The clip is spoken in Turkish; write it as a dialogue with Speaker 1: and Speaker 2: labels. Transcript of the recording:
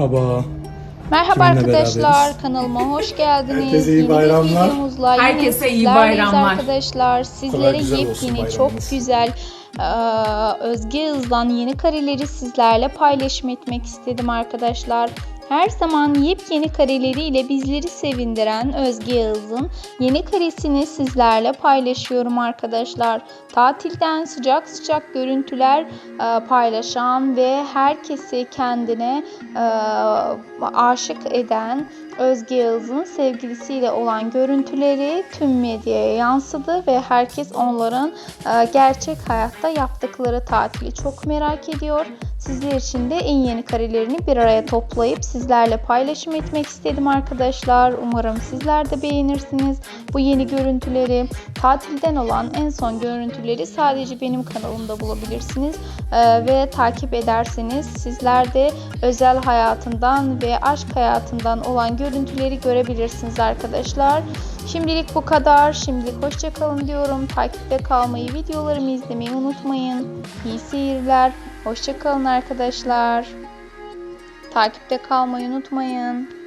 Speaker 1: Merhaba.
Speaker 2: Merhaba
Speaker 1: Kiminle
Speaker 2: arkadaşlar
Speaker 1: beraberiz?
Speaker 2: kanalıma hoş geldiniz.
Speaker 1: Herkese iyi
Speaker 2: Yeni bir
Speaker 1: bayramlar.
Speaker 2: videomuzla yine
Speaker 3: Herkese iyi bayramlar.
Speaker 2: arkadaşlar. Sizlere yepyeni çok güzel eee, Özge Hız'dan yeni kareleri sizlerle paylaşım etmek istedim arkadaşlar. Her zaman yepyeni kareleriyle bizleri sevindiren Özge Yağız'ın yeni karesini sizlerle paylaşıyorum arkadaşlar. Tatilden sıcak sıcak görüntüler e, paylaşan ve herkesi kendine e, aşık eden Özge Yağız'ın sevgilisiyle olan görüntüleri tüm medyaya yansıdı ve herkes onların e, gerçek hayatta yaptıkları tatili çok merak ediyor. Sizler için de en yeni karelerini bir araya toplayıp sizlerle paylaşım etmek istedim arkadaşlar. Umarım sizler de beğenirsiniz bu yeni görüntüleri. Tatilden olan en son görüntüleri sadece benim kanalımda bulabilirsiniz. Ee, ve takip ederseniz sizler de özel hayatından ve aşk hayatından olan görüntüleri görebilirsiniz arkadaşlar. Şimdilik bu kadar. Şimdilik hoşçakalın diyorum. Takipte kalmayı, videolarımı izlemeyi unutmayın. İyi seyirler. Hoşçakalın arkadaşlar. Takipte kalmayı unutmayın.